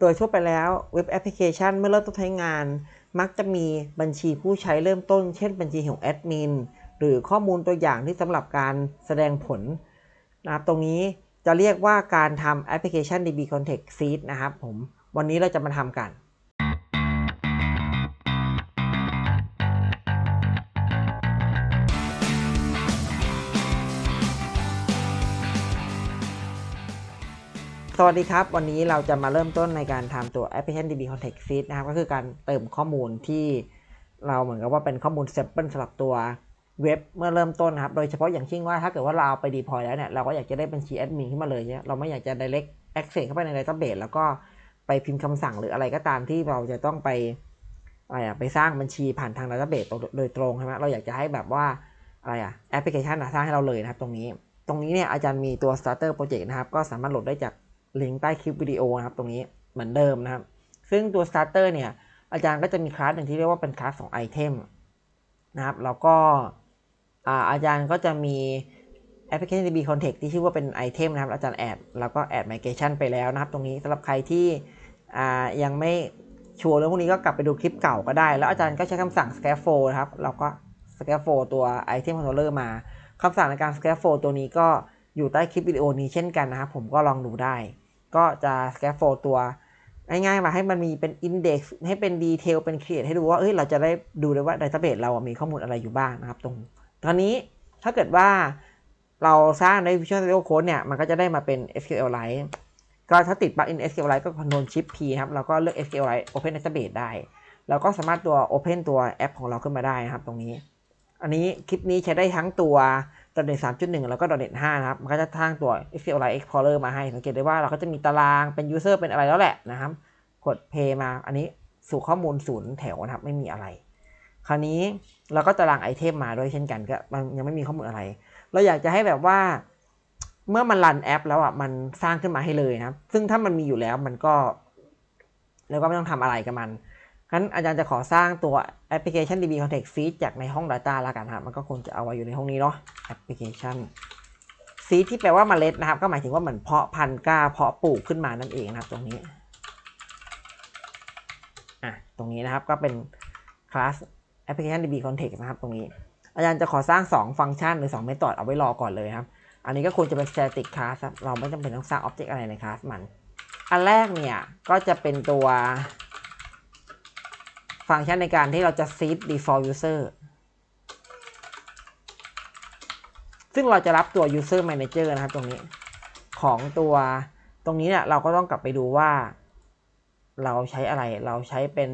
โดยทั่วไปแล้วเว็บแอปพลิเคชันเมื่อเริ่มต้นใช้งาน มักจะมีบัญชีผู้ใช้เริ่มต้น เช่นบัญชีของแอดมินหรือข้อมูลตัวอย่างที่สำหรับการแสดงผลนะครับตรงนี้จะเรียกว่าการทำแอปพลิเคชัน DB Context Seed นะครับผมวันนี้เราจะมาทำกัน สวัสดีครับ วันนี้เราจะมาเริ่มต้นในการทำตัว Application DB Context Seed นะครับ ก็คือการเติมข้อมูลที่เราเหมือนกับว่าเป็นข้อมูล sample สำหรับตัวเว็บเมื่อเริ่มต้นนะครับ โดยเฉพาะอย่างเช่นว่าถ้าเกิดว่าเราเอาไป deploy แล้วเนี่ย เราก็อยากจะได้บัญชีแอดมินขึ้นมาเลยเนี่ยเราไม่อยากจะ direct access เข้าไปใน database แล้วก็ไปพิมพ์คำสั่งหรืออะไรก็ตามที่เราจะต้องไปอะไรอะไปสร้างบัญชีผ่านทาง database โดยตรงใช่ไหมเราอยากจะให้แบบว่าอะไรอะแอปพลิเคชันสร้างให้เราเลยนะครับตรงนี้ ตรงนี้เนี่ยอาจารย์มีตัว starter project นะครับก็สามารถโหลดได้จาก ลิงก์ใต้คลิปวิดีโอนะครับตรงนี้เหมือนเดิมนะครับ ซึ่งตัว starter เนี่ยอาจารย์ก็จะมีคลาสหนึ่งที่เรียกว่าเป็นคลาสของไอเทมนะครับแล้วก็อาจารย์ก็จะมี application DB context ที่ชื่อว่าเป็นไอเทมนะครับ อาจารย์แอดแล้วก็แอด migration ไปแล้วนะครับ ตรงนี้สำหรับใครที่ยังไม่ชัวร์เรื่องพวกนี้ก็กลับไปดูคลิปเก่าก็ได้ แล้วอาจารย์ก็ใช้คำสั่ง scaffold นะครับเราก็ scaffold ตัว item controller มาคำสั่งในการ scaffold ตัวนี้ก็อยู่ใต้คลิปวิดีโอนี้เช่นกันนะครับ ผมก็ลองดูได้ ก็จะ scaffold ตัวง่ายๆมาให้มันมีเป็น index ให้เป็น detail เป็น create ให้ดูว่าเอ้ยเราจะได้ดูได้ว่า database เรามีข้อมูลอะไรอยู่บ้างนะครับ ตรงตอนนี้ถ้าเกิดว่าเราสร้างใน Visual Studio Code เนี่ย มันก็จะได้มาเป็น SQLite ก็ถ้าติด plugin SQLite ก็ Ctrl Shift P ครับแล้วก็เลือก SQLite Open Database ได้แล้วก็สามารถตัว Open ตัวแอปของเราขึ้นมาได้นะครับตรงนี้ อันนี้คลิปนี้ใช้ได้ทั้งตัว .NET 3.1แล้วก็ .NET 5นะครับ มันก็จะทางตัว SQLite Explorer มาให้ สังเกตได้ว่าเราก็จะมีตารางเป็น user เป็นอะไรแล้วแหละนะครับ กด play มา อันนี้สู่ข้อมูลศูนย์แถวนะครับ ไม่มีอะไร คราวนี้เราก็ตารางไอเทมมาด้วยเช่นกันก็มันยังไม่มีข้อมูลอะไร เราอยากจะให้แบบว่า เมื่อมันรันแอป แล้วอะมันสร้างขึ้นมาให้เลยนะครับ ซึ่งถ้ามันมีอยู่แล้วมันก็ แล้วก็ไม่ต้องทำอะไรกับมัน งั้นอาจารย์จะขอสร้างตัวแอปพลิเคชัน DB Context Seed จากในห้อง Data แล้วกันครับ มันก็คงจะเอาไว้อยู่ในห้องนี้เนาะแอปพลิเคชัน Seed ที่แปลว่าเมล็ดนะครับ ก็หมายถึงว่าเหมือนเพาะพันธุ์กล้าเพาะปลูกขึ้นมานั่นเองนะครับ ตรงนี้ อะ ตรงนี้นะครับก็เป็นคลาสแอปพลิเคชัน DB Context นะครับ ตรงนี้ อาจารย์จะขอสร้าง 2 ฟังก์ชันหรือ2เมธอดเอาไว้รอก่อนเลยครับ อันนี้ก็ควรจะเป็น static class ครับ เราไม่จำเป็นต้องสร้าง object อะไรในคลาสมัน อันแรกเนี่ยก็จะเป็นตัว ฟังก์ชันในการที่เราจะ seed default user ซึ่งเราจะรับตัว user manager นะครับตรงนี้ของตัวตรงนี้เนี่ยเราก็ต้องกลับไปดูว่า เราใช้อะไรเราใช้เป็น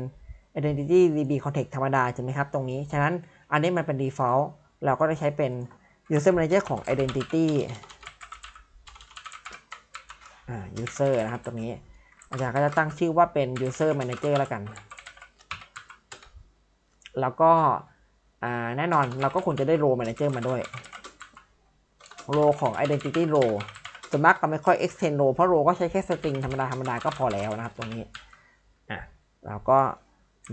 identity db context ธรรมดาใช่ไหมครับตรงนี้ ฉะนั้นอันนี้มันเป็น default เราก็ได้ใช้เป็น user manager ของ identity อ่า user นะครับตรงนี้ อาจารย์ก็จะตั้งชื่อว่าเป็น user manager แล้วกัน แล้วก็แน่นอนเราก็ควรจะได้ role manager มาด้วย role ของ identity role ส่วนมากก็ไม่ค่อย extend role เพราะ role ก็ใช้แค่ string ธรรมดาธรรมดาก็พอแล้วนะครับตรงนี้อะเราก็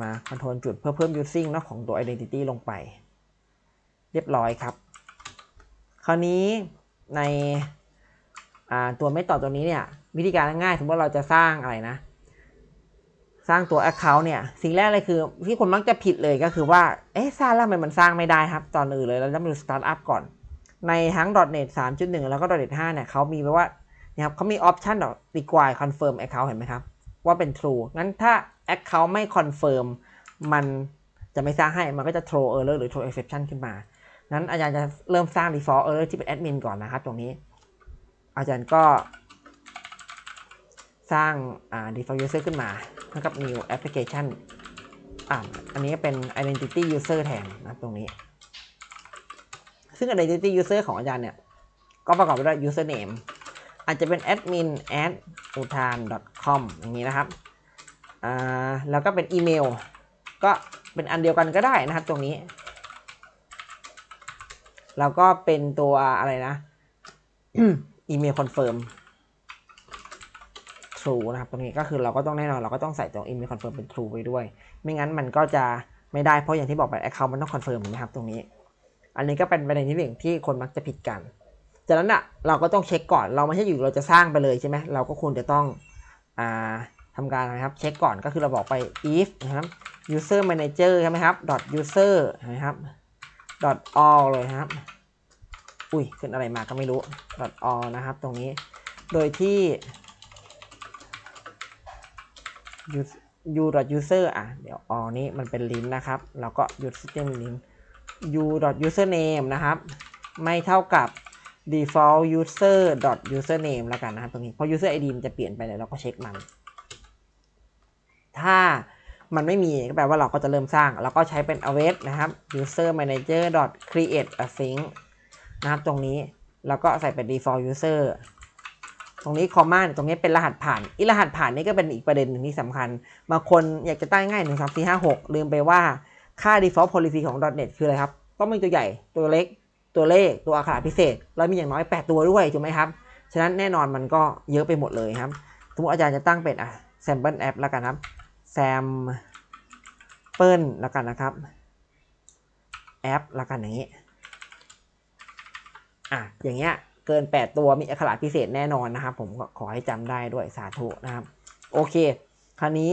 มา control จุดเพื่อเพิ่ม using เนาะของตัว identity ลงไป เรียบร้อยครับ คราวนี้ในตัวไม่ต่อตัวนี้เนี่ย วิธีการง่ายๆสมมติว่าเราจะสร้างอะไรนะ สร้างตัว Account เนี่ย สิ่งแรกเลยคือ ที่คนมักจะผิดเลยก็คือว่า เอ๊ะสร้างแล้วทำไมมันสร้างไม่ได้ครับตอนอื่นเลยเราต้องดู Start up ก่อน ในทั้ง .NET 3.1 แล้วก็ .NET 5เนี่ยเขามีไว้ว่านะครับเขามี option require confirm account เห็นไหมครับ ว่าเป็น true งั้นถ้า account ไม่ confirm มันจะไม่สร้างให้มันก็จะ throw error หรือ throw exception ขึ้นมา นั้นอาจารย์จะเริ่มสร้าง default error ที่เป็น admin ก่อนนะครับตรงนี้ อาจารย์ก็สร้าง default user ขึ้นมา เท่ากับ new application อ่าอันนี้เป็น identity user แทนนะตรงนี้ ซึ่ง identity user ของอาจารย์เนี่ย ก็ประกอบไปด้วย username อาจจะเป็น admin at utan com อย่างนี้นะครับอ่าแล้วก็เป็นอีเมล ก็เป็นอันเดียวกันก็ได้นะครับตรงนี้แล้วก็เป็นตัวอะไรนะ อีเมลคอนเฟิร์ม true นะครับ ตรงนี้ก็คือเราก็ต้องแน่นอนเราก็ต้องใส่ตัวอีเมลคอนเฟิร์มเป็น true ไว้ด้วย ไม่งั้นมันก็จะไม่ได้เพราะอย่างที่บอกไป account มันต้องคอนเฟิร์มนะครับตรงนี้ อันนี้ก็เป็นประเด็นที่หนึ่งที่คนมักจะผิดกัน จากนั้นอะเราก็ต้องเช็คก่อนเราไม่ใช่อยู่เราจะสร้างไปเลยใช่ไหมเราก็ควรจะต้องอ่าทำการนะครับเช็คก่อนก็คือเราบอกไป if นะครับ user manager ใช่ไหมครับ dot user นะครับ dot all เลยนะครับ อุ้ยขึ้นอะไรมาก็ไม่รู้ dot all นะครับ ตรงนี้ โดยที่ u.user อะ เดี๋ยว all นี้มันเป็นลิ้นนะครับ เราก็ use system ลิ้น u dot username นะครับ ไม่เท่ากับ default.user.user.name แล้วกันนะครับตรงนี้เพราะ user id มันจะเปลี่ยนไปเลยเราก็เช็คมัน ถ้ามันไม่มีก็แปลว่าเราก็จะเริ่มสร้าง เราก็ใช้เป็น await นะครับ user manager.create a sync นะครับตรงนี้ แล้วก็ใส่เป็น default user ตรงนี้ comma เนี่ยตรงนี้เป็นรหัสผ่าน อีรหัสผ่านนี่ก็เป็นอีกประเด็นหนึ่งที่สำคัญ บางคนอยากจะตั้งง่าย1 2 4 5 6ลืมไปว่าค่า default policy ของ .NET คืออะไรครับ ต้องมีตัวใหญ่ตัวเล็กตัวเลขตัวอักขระพิเศษ แล้วมีอย่างน้อย 8 ตัวด้วยถูกไหมครับ ฉะนั้นแน่นอนมันก็เยอะไปหมดเลยครับ สมมติอาจารย์จะตั้งเป็นอะ sample app แล้วกันครับ sample แล้วกันนะครับ app แล้วกันอย่างนี้อะอย่างเงี้ย เกิน 8 ตัวมีอักขระพิเศษแน่นอนนะครับ ผมก็ขอให้จำได้ด้วยสาธุนะครับ โอเค คราวนี้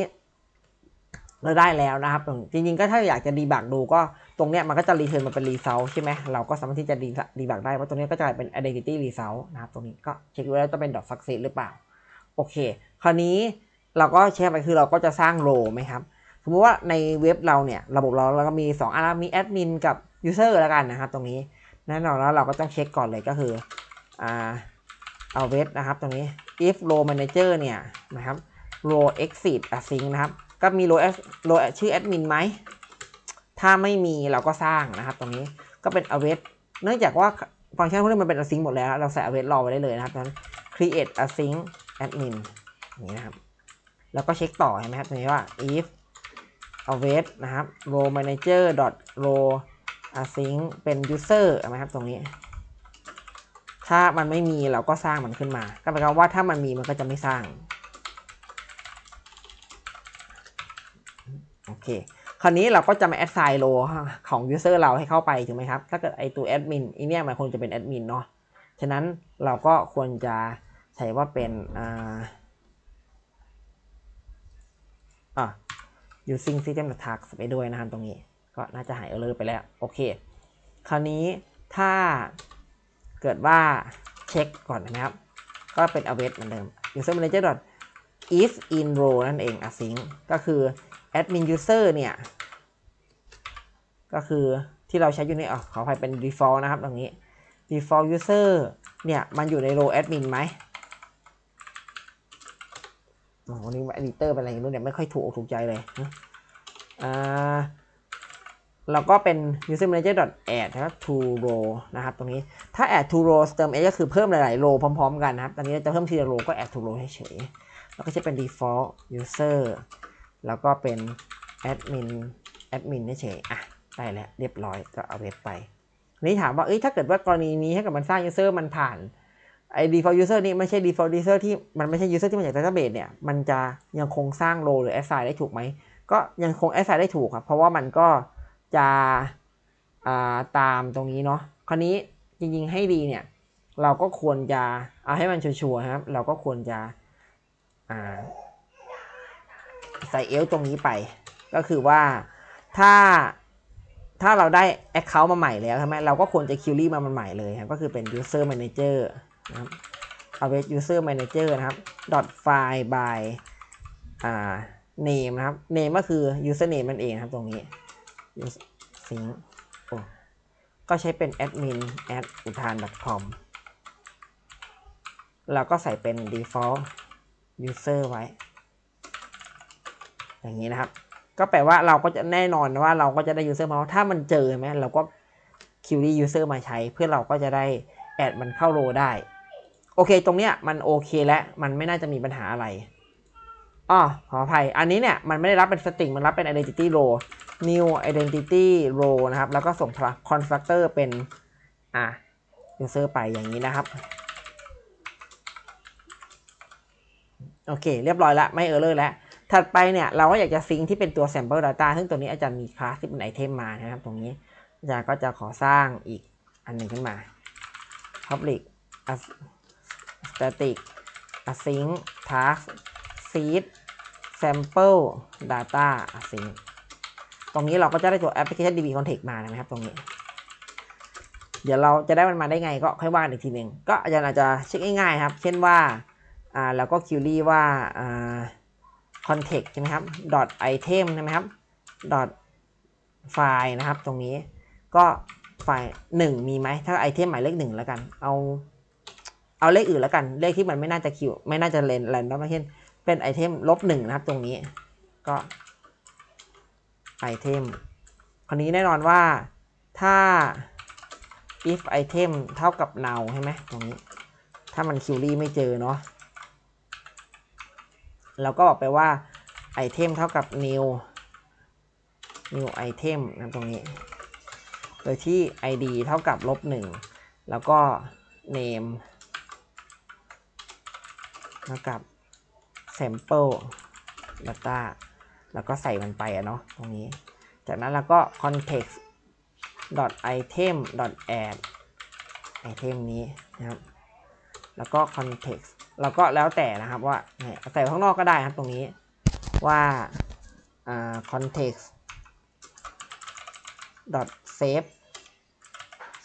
เราได้แล้วนะครับ จริงๆก็ถ้าอยากจะดีบักดูก็ตรงเนี้ยมันก็จะรีเทิร์นมาเป็นรีเซลใช่ไหมเราก็สามารถที่จะดีดีบักได้ว่าตรงเนี้ยก็จะกลายเป็น identity result นะครับตรงนี้ก็เช็คดูแล้วจะเป็น dot success หรือเปล่า โอเค คราวนี้เราก็เช็คไปคือเราก็จะสร้างโรไหมครับสมมติว่าในเว็บเราเนี่ยระบบเราเราก็มี 2อันมีแอดมินกับ user แล้วกันนะครับตรงนี้แน่นอนแล้วเราก็ต้องเช็คก่อนเลยก็คือ อ่าเอาเวทนะครับตรงนี้ if row manager เนี่ยนะครับ row exit async นะครับก็มี row row ชื่อแอดมินไหม ถ้าไม่มีเราก็สร้างนะครับ ตรงนี้ก็เป็น await เนื่องจากว่าฟังก์ชันพวกนี้มันเป็น async หมดแล้ว เราใส่ await รอไว้ได้เลยนะครับนั้น create async admin นี้นะครับ แล้วก็เช็คต่อใช่ไหมครับตรงนี้ว่า if await นะครับ row manager dot row async เป็น user นะครับตรงนี้ ถ้ามันไม่มีเราก็สร้างมันขึ้นมา ก็แปลว่าถ้ามันมีมันก็จะไม่สร้าง โอเค คราวนี้เราก็จะมา assign row ของ user เราให้เข้าไปถูกไหมครับ ถ้าเกิดไอตัว admin อีเนี่ยมันคงจะเป็น admin เนาะ ฉะนั้นเราก็ควรจะใช้ว่าเป็นอ่าอะ using system task ไปด้วยนะครับตรงนี้ ก็น่าจะหาย error ไปแล้ว โอเค คราวนี้ถ้า เกิดว่าเช็คก่อนนะครับ ก็เป็น await เหมือนเดิม user manager dot is in row นั่นเอง async ก็คือ admin user เนี่ย ก็คือที่เราใช้อยู่นี่อ๋อขออภัยเป็น default นะครับ ตรงนี้ default user เนี่ย มันอยู่ใน row admin ไหมอ๋อวันนี้ editor เป็นอะไรไม่รู้เนี่ย ไม่ค่อยถูกอกถูกใจเลยอ่าเราก็เป็น user manager add นะครับ to row นะครับ ตรงนี้ ถ้า add to row เติม a ก็คือเพิ่มหลายๆ row พร้อม ๆ กันนะครับ ตอนนี้จะเพิ่มทีละ row ก็ add to row เฉยๆแล้วก็จะเป็น default user แล้วก็เป็น admin admin เฉยๆอะได้แล้วเรียบร้อยก็เอาเว็บไปนี้ถามว่าเอ้ยถ้าเกิดว่ากรณีนี้ถ้กิดมันสร้าง user มันผ่านไอ้ default user นี่ไม่ใช่ default user ที่มันไม่ใช่ user ที่มาจาก database เนี่ย มันจะยังคงสร้าง row หรือ assign ได้ถูกไหม ก็ยังคง assign ได้ถูกครับ เพราะว่ามันก็จะาตามตรงนี้เนาะ คราวนี้ จริงๆให้ดีเนี่ยเราก็ควรจะเอาให้มันชัวร์ๆครับ เราก็ควรจะใส่เอลตรงนี้ไป ก็คือว่าถ้าถ้าเราได้ Account มาใหม่แล้วใช่ไหมเราก็ควรจะคิวรี่มามันใหม่เลยครับ ก็คือเป็น user manager นะครับเอาไว้ user manager นะครับ file by อ่า name นะครับ name ก็คือ username นั่นเองครับตรงนี้ sync ก็ใช้เป็น admin at utan com แล้วก็ใส่เป็น default user ไว้ อย่างนี้นะครับ ก็แปลว่าเราก็จะแน่นอนว่าเราก็จะได้ user มาถ้ามันเจอไหมเราก็ query user มาใช้ เพื่อเราก็จะได้แอดมันเข้าโรได้ โอเค ตรงเนี้ยมันโอเคแล้วมันไม่น่าจะมีปัญหาอะไรอ๋อขออภัย อันนี้เนี่ยมันไม่ได้รับเป็นสตริงมันรับเป็น identity row new identity row นะครับ แล้วก็ส่ง constructor เป็นอะ user ไปอย่างนี้นะครับ โอเค เรียบร้อยแล้วไม่เออร์เลอร์แล้ว ถัดไปเนี่ย เราก็อยากจะซิงที่เป็นตัว sample data ซึ่งตัวนี้อาจารย์มีคลาสที่เป็นไอเทมมานะครับ ตรงนี้อาจารย์ก็จะขอสร้างอีกอันหนึ่งขึ้นมา public static async task seed sample data async ตรงนี้เราก็จะได้ตัว application db context มานะครับ ตรงนี้ เดี๋ยวเราจะได้มันมาได้ไงก็ค่อยว่ากันอีกทีหนึ่งก็อาจารย์อาจจะเช็คง่ายๆครับ เช่นว่าอ่าเราก็ query ว่าอ่า context ใช่ไหมครับ dot item ใช่ไหมครับ dot file นะครับ ตรงนี้ก็ไฟล์หนึ่งมีไหมถ้าไอเทมหมายเลขหนึ่งแล้วกัน เอาเอาเลขอื่นแล้วกัน เลขที่มันไม่น่าจะคิวไม่น่าจะเลนแรนดอมเช่นเป็นไอเทมลบหนึ่งนะครับ ตรงนี้ ก็ ไอเทมคราวนี้แน่นอนว่าถ้า if item เท่ากับ null ใช่ไหมตรงนี้ ถ้ามันคิวรี่ไม่เจอเนาะเราก็บอกไปว่า item เท่ากับ new new item นะตรงนี้ โดยที่ id เท่ากับลบหนึ่งแล้วก็ name เท่ากับ sample data แล้วก็ใส่มันไปอะเนาะตรงนี้ จากนั้นเราก็ context dot item dot add item นี้นะครับ แล้วก็ context แล้วก็แล้วแต่นะครับว่าใส่ข้างนอกก็ได้ครับตรงนี้ว่าอ่า context dot save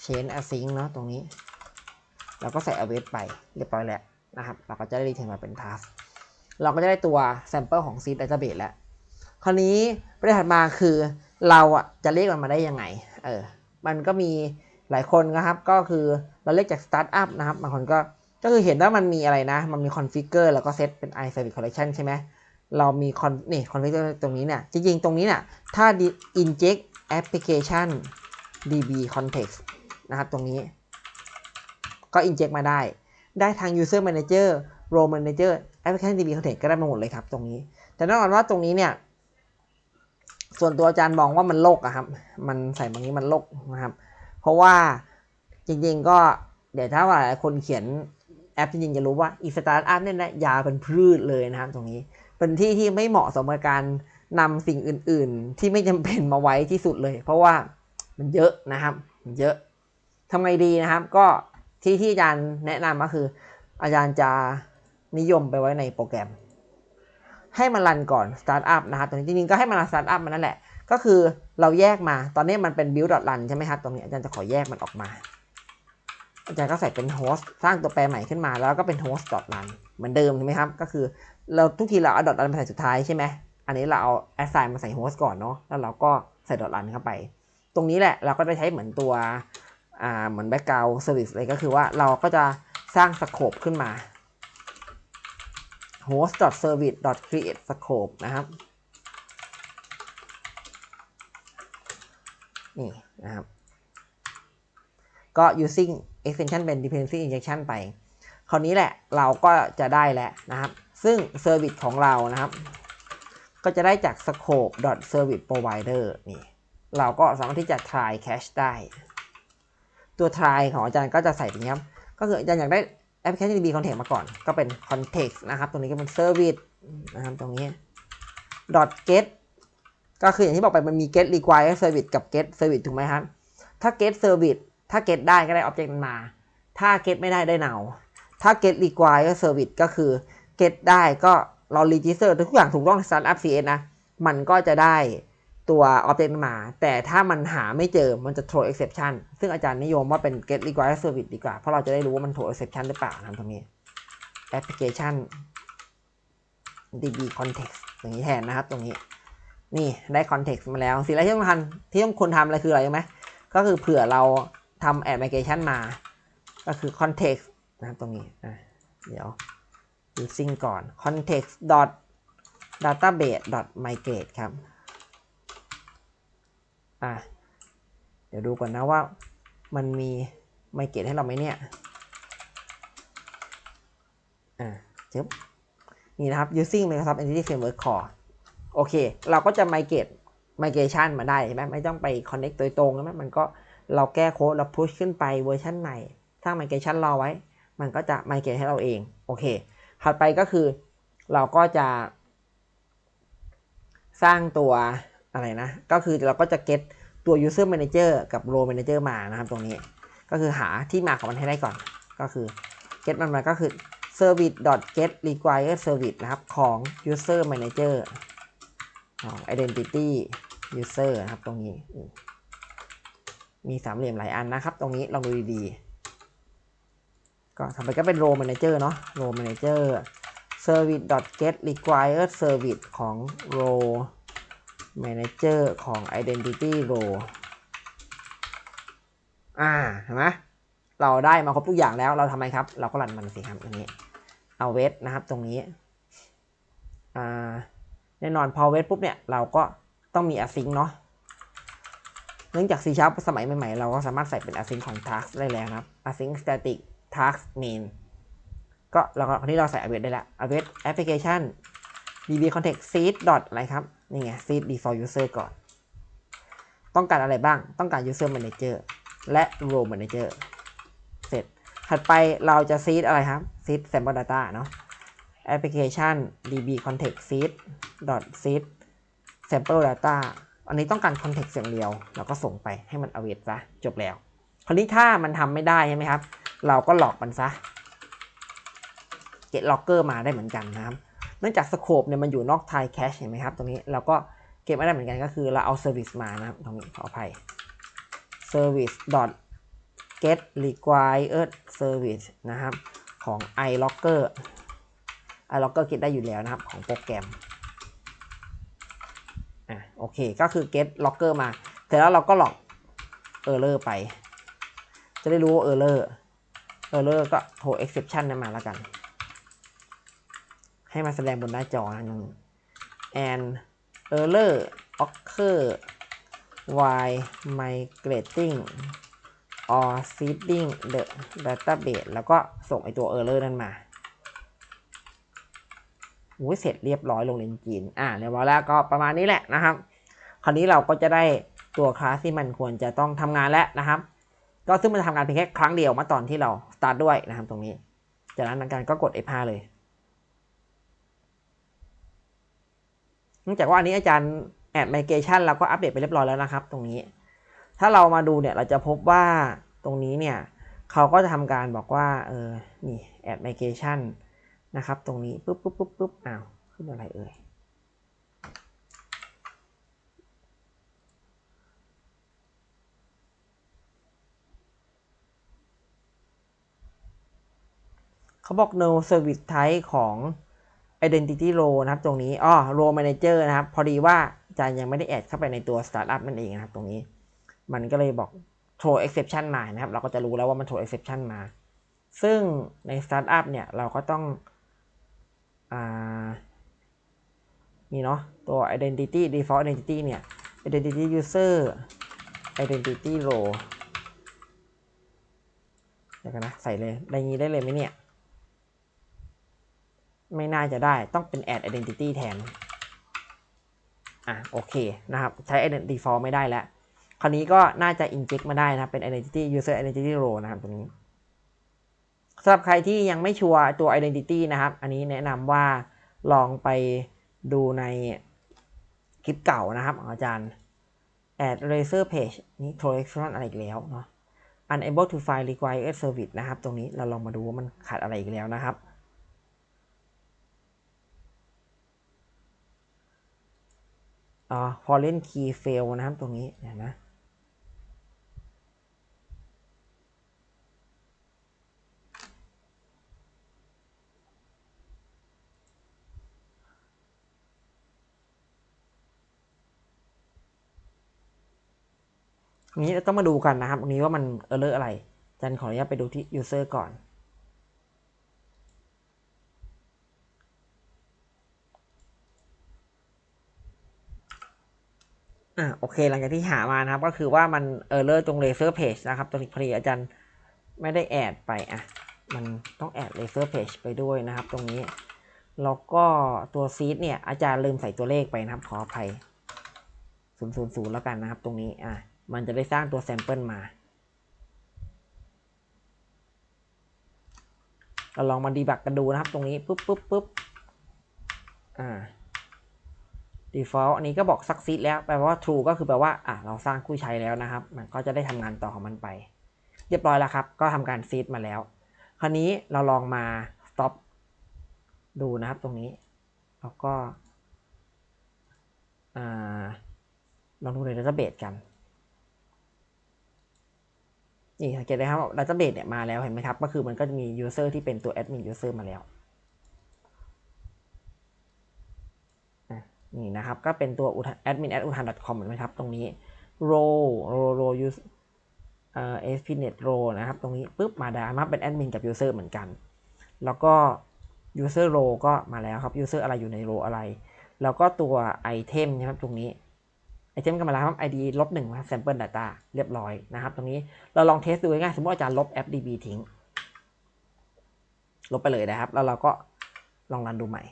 change async เนาะตรงนี้ เราก็ใส่ await ไปเรียบร้อยแล้วนะครับ เราก็จะได้รีเทิร์นมาเป็น task เราก็จะได้ตัว sample ของ seed database แล้ว คราวนี้ประเด็นถัดมาคือเราอะจะเรียกมันมาได้ยังไง เออ มันก็มีหลายคนนะครับ ก็คือเราเรียกจาก startup นะครับบางคนก็ ก็คือเห็นว่ามันมีอะไรนะ มันมี configure แล้วก็ set เป็น i service collection ใช่ไหม เรามี con นี่ configure ตรงนี้เนี่ย จริงๆ ตรงนี้เนี่ย ถ้า inject application db context นะครับ ตรงนี้ ก็ inject มาได้ ได้ทาง user manager role manager application db context ก็ได้มาหมดเลยครับตรงนี้ แต่แน่นอนว่าตรงนี้เนี่ย ส่วนตัวอาจารย์มองว่ามันโลกอะครับ มันใส่ตรงนี้มันโลกนะครับ เพราะว่าจริงๆก็เดี๋ยวถ้าว่าคนเขียนแอปจริงๆจะรู้ว่าอีสตาร์ทอัพเนี่ยนะยาเป็นพืชเลยนะครับตรงนี้ เป็นที่ที่ไม่เหมาะสมกับการนำสิ่งอื่น ๆ ที่ไม่จำเป็นมาไว้ที่สุดเลย เพราะว่ามันเยอะนะครับมันเยอะทำไงดีนะครับ ก็ที่ที่อาจารย์แนะนำก็คือ อาจารย์จะนิยมไปไว้ในโปรแกรม ให้มันรันก่อนสตาร์ทอัพนะครับตรงนี้จริงๆก็ให้มันรันสตาร์ทอัพมันนั่นแหละ ก็คือเราแยกมาตอนนี้มันเป็น build run ใช่ไหมครับตรงนี้อาจารย์จะขอแยกมันออกมา อาจารย์ก็ใส่เป็น host สร้างตัวแปรใหม่ขึ้นมา แล้วก็เป็น host run เหมือนเดิมใช่ไหมครับ ก็คือเราทุกทีเราเอา dot run มาใส่สุดท้ายใช่ไหมอันนี้เราเอา assign มาใส่ host ก่อนเนาะแล้วเราก็ใส่ dot run เข้าไป ตรงนี้แหละเราก็จะใช้เหมือนตัวอ่าเหมือน background service เลยก็คือว่าเราก็จะสร้าง scope ขึ้นมา host.service.create scope นะครับ นี่นะครับ ก็ using extension เป็น dependency injection ไป คราวนี้แหละเราก็จะได้แล้วนะครับ ซึ่ง service ของเรานะครับ ก็จะได้จาก scope.service provider นี่ เราก็สามารถที่จะ try cache ได้ ตัว try ของอาจารย์ก็จะใส่ตรงนี้ครับ ก็คืออาจารย์อยากได้ แอปพลิเคชันดีบีคอนเทกต์มาก่อน ก็เป็นคอนเทกต์นะครับ ตรงนี้ก็เป็นเซอร์วิสนะครับ ตรงนี้ dot get ก็คืออย่างที่บอกไปมันมี get require service กับ get service ถูกไหมครับ ถ้า get service ถ้า get ได้ก็ได้ object มา ถ้า get ไม่ได้ได้ now ถ้า get require service ก็คือ get ได้ก็เรา register ทุกอย่างถูกต้อง startup cs นะ มันก็จะได้ ตัว object มา แต่ถ้ามันหาไม่เจอมันจะ throw exception ซึ่งอาจารย์นิยมว่าเป็น get require service ดีกว่า เพราะเราจะได้รู้ว่ามัน throw exception หรือเปล่านะตรงนี้ application db context อย่างนี้แทนนะครับตรงนี้นี่ได้ context มาแล้วสิ่งแรกที่ต้องทำที่ต้องควรทำอะไรคืออะไรรู้ไหมก็คือเผื่อเราทำ application มา ก็คือ context นะครับตรงนี้อะเดี๋ยว using ก่อน context dot database dot migrate ครับ อะเดี๋ยวดูก่อนนะว่ามันมี migrate ให้เราไหมเนี่ย อะจึ๊บนี่นะครับ using Microsoft Entity Framework Core โอเค เราก็จะ migrate migration มาได้ใช่ไหมไม่ต้องไป connect โดยตรงใช่ไหมมันก็เราแก้โค้ดเรา push ขึ้นไปเวอร์ชันใหม่สร้าง migration รอไว้ มันก็จะ migrate ให้เราเอง โอเค ถัดไปก็คือเราก็จะ สร้างตัว อะไรนะ ก็คือเราก็จะ get ตัว user manager กับ role manager มานะครับตรงนี้ ก็คือหาที่มาของมันให้ได้ก่อน ก็คือ get มันมาก็คือ service get require service นะครับ ของ user manager ของ identity user นะครับตรงนี้ มีสามเหลี่ยมหลายอันนะครับ ตรงนี้ลองดูดีๆ ก็ทำไปก็เป็น row manager เนาะ row manager service get require service ของ row manager ของ identity row อ่าเห็นไหมเราได้มาครบทุกอย่างแล้วเราทำไมครับ เราก็รันมันสิครับอันนี้เอาเวทนะครับตรงนี้อ่าแน่นอนพอเวทปุ๊บเนี่ยเราก็ต้องมี async เนาะเนื่องจาก C Sharp สมัยใหม่ๆ เราก็สามารถใส่เป็น async ของ task ได้แล้วนะครับ async static task main ก็เราก็คราวนี้เราใส่ await ได้แล้ว await application db context seed dot อะไรครับ นี่ไง seed default user ก่อน ต้องการอะไรบ้าง ต้องการ user manager และ row manager เสร็จ ถัดไปเราจะ seed อะไรครับ seed sample data เนาะ application db context seed dot seed sample data อันนี้ต้องการ context อย่างเดียว เราก็ส่งไปให้มัน await ซะ จบแล้ว คราวนี้ถ้ามันทำไม่ได้ใช่ไหมครับ เราก็หลอกมันซะ get locker มาได้เหมือนกันนะครับ เนื่องจากสโคปเนี่ยมันอยู่นอก tie cache เห็นไหมครับ ตรงนี้เราก็เก็บไม่ได้เหมือนกันก็คือเราเอา service มานะครับตรงนี้ขออภัย service dot get required service นะครับ ของ iLocker iLocker get ได้อยู่แล้วนะครับ ของโปรแกรมอะโอเคก็คือ get locker มาเสร็จแล้วเราก็หลอก error ไป จะได้รู้ว่า error error ก็โทร exception นั้นมาแล้วกัน ให้มาแสดงบนหน้าจอนะนึง and error occur while migrating or seeding the database แล้วก็ส่งไอตัว error นั่นมาอุ้ยเสร็จเรียบร้อยลงเรียนจีน อ่าเรียบร้อยแล้วก็ประมาณนี้แหละนะครับ คราวนี้เราก็จะได้ตัวคลาสที่มันควรจะต้องทำงานแล้วนะครับ ก็ซึ่งมันทำงานเพียงแค่ครั้งเดียวเมื่อตอนที่เรา start ด้วยนะครับตรงนี้ จากนั้นการก็กด F5 เลย นื่องจากว่าอันนี้อาจารย์แอด migration เราก็อัปเดตไปเรียบร้อยแล้วนะครับ ตรงนี้ ถ้าเรามาดูเนี่ยเราจะพบว่าตรงนี้เนี่ยเขาก็จะทำการบอกว่าเออนี่ add migration นะครับตรงนี้ปุ๊บปุ๊บปุ๊บปุ๊บอ้าวขึ้นอะไรเอ่ยเขาบอก no service type ของ identity row นะครับตรงนี้อ๋อ row manager นะครับ พอดีว่าจาย์ยังไม่ได้แอดเข้าไปในตัว startup นั่นเองนะครับตรงนี้ มันก็เลยบอก throw exception มานะครับ เราก็จะรู้แล้วว่ามัน throw exception มา ซึ่งใน startup เนี่ยเราก็ต้องอ่านี่เนาะตัว identity default identity เนี่ย identity user identity row เดี๋ยวกันนะ ใส่เลยได้งี้ได้เลยไหมเนี่ย ไม่น่าจะได้ต้องเป็น add identity แทน อะโอเคนะครับ ใช้ identity default ไม่ได้แล้ว คราวนี้ก็น่าจะ inject มาได้นะครับเป็น identity user identity row นะครับตรงนี้สำหรับใครที่ยังไม่ชัวร์ตัว identity นะครับ อันนี้แนะนำว่าลองไปดูในคลิปเก่านะครับอาจารย์ add laser page นี่ correction อะไรอีกแล้วเนาะ unable to find required service นะครับ ตรงนี้เราลองมาดูว่ามันขาดอะไรอีกแล้วนะครับ อ่า foreign key fail นะครับตรงนี้เห็นไหมนนี้ต้องมาดูกันนะครับอันนี้ว่ามันเออเลอร์อะไรจันขออนุญาตไปดูที่ user ก่อน อ่าโอเคหลังจากที่หามานะครับ ก็คือว่ามันเออเลอร์ตรง laser page นะครับตรงนี้พอดีอาจารย์ไม่ได้แอดไปอะมันต้องแอด laser page ไปด้วยนะครับ ตรงนี้แล้วก็ตัว seed เนี่ยอาจารย์ลืมใส่ตัวเลขไปนะครับ ขออภัย000แล้วกันนะครับ ตรงนี้อะมันจะได้สร้างตัว sample มาเราลองมาดีบักกันดูนะครับ ตรงนี้ปุ๊บปุ๊บปุ๊บอ่า default อันนี้ก็บอก succeed แล้วแปลว่า true ก็คือแปลว่าอะเราสร้างผู้ใช้แล้วนะครับ มันก็จะได้ทำงานต่อของมันไป เรียบร้อยแล้วครับ ก็ทำการ seed มาแล้ว คราวนี้เราลองมา stop ดูนะครับตรงนี้ แล้วก็ลองดูในดัตเตอร์เบสกัน นี่สังเกตได้ครับดัตเตอร์เบสเนี่ยมาแล้วเห็นไหมครับ ก็คือมันก็จะมี user ที่เป็นตัว admin user มาแล้วอะ นี่นะครับก็เป็นตัว admin at utan com เห็นไหมครับตรงนี้ row row row use เอ่อ ASP.NET row นะครับ ตรงนี้ปุ๊บมาได้มาเป็น admin กับ user เหมือนกัน แล้วก็ user row ก็มาแล้วครับ user อะไรอยู่ใน row อะไร แล้วก็ตัว item นะครับตรงนี้ item ก็มาแล้วครับ id ลบหนึ่งครับ sample data เรียบร้อยนะครับ ตรงนี้เราลองเทสดูง่ายๆสมมติอาจารย์ลบ fdb ทิ้ง ลบไปเลยนะครับ แล้วเราก็ลองรันดูใหม่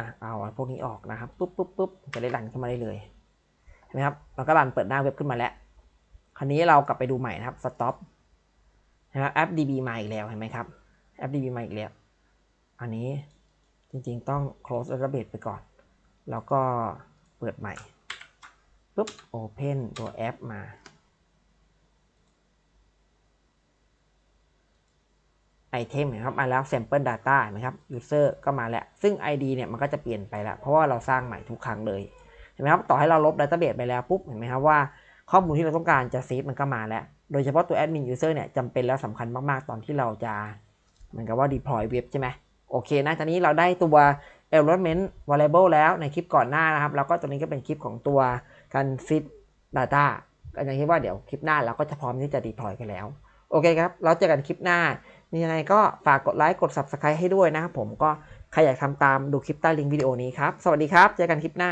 อะเอาพวกนี้ออกนะครับปุ๊บปุ๊บปุ๊บจะได้รันขึ้นมาได้เลยเห็นไหมครับเราก็รันเปิดหน้าเว็บขึ้นมาแล้วคราวนี้เรากลับไปดูใหม่นะครับ stop นะครับ app db มาอีกแล้วเห็นไหมครับ app db มาอีกแล้ว อันนี้จริงๆต้อง close database ไปก่อน แล้วก็เปิดใหม่ปุ๊บ open ตัวแอปมา ไอเทมนะครับมาแล้ว sample data นไหมครับ user ก็มาแล้ว ซึ่ง ID เนี่ยมันก็จะเปลี่ยนไปแล้ว เพราะว่าเราสร้างใหม่ทุกครั้งเลย เห็นไหมครับ ต่อให้เราลบ database ไปแล้วปุ๊บ เห็นไหมครับว่าข้อมูลที่เราต้องการจะเซฟมันก็มาแล้ว โดยเฉพาะตัว admin user เนี่ยจำเป็นแล้วสำคัญมากๆ ตอนที่เราจะเหมือนกับว่า deploy เว็บใช่ไหมโอเคนะตอนนี้เราได้ตัว element variable แล้วในคลิปก่อนหน้านะครับ แล้วก็ตัวนี้ก็เป็นคลิปของตัวการ fit data ก็ย่างที่ว่าเดี๋ยวคลิปหน้าเราก็จะพร้อมที่จะ deploy กันแล้ว โอเคครับ เราเจอกันคลิปหน้า นี่ยังไงก็ฝากกดไลค์กด subscribe ให้ด้วยนะครับผมก็ใครอยากทำตามดูคลิปใต้ลิงก์วิดีโอนี้ครับ สวัสดีครับ เจอกันคลิปหน้า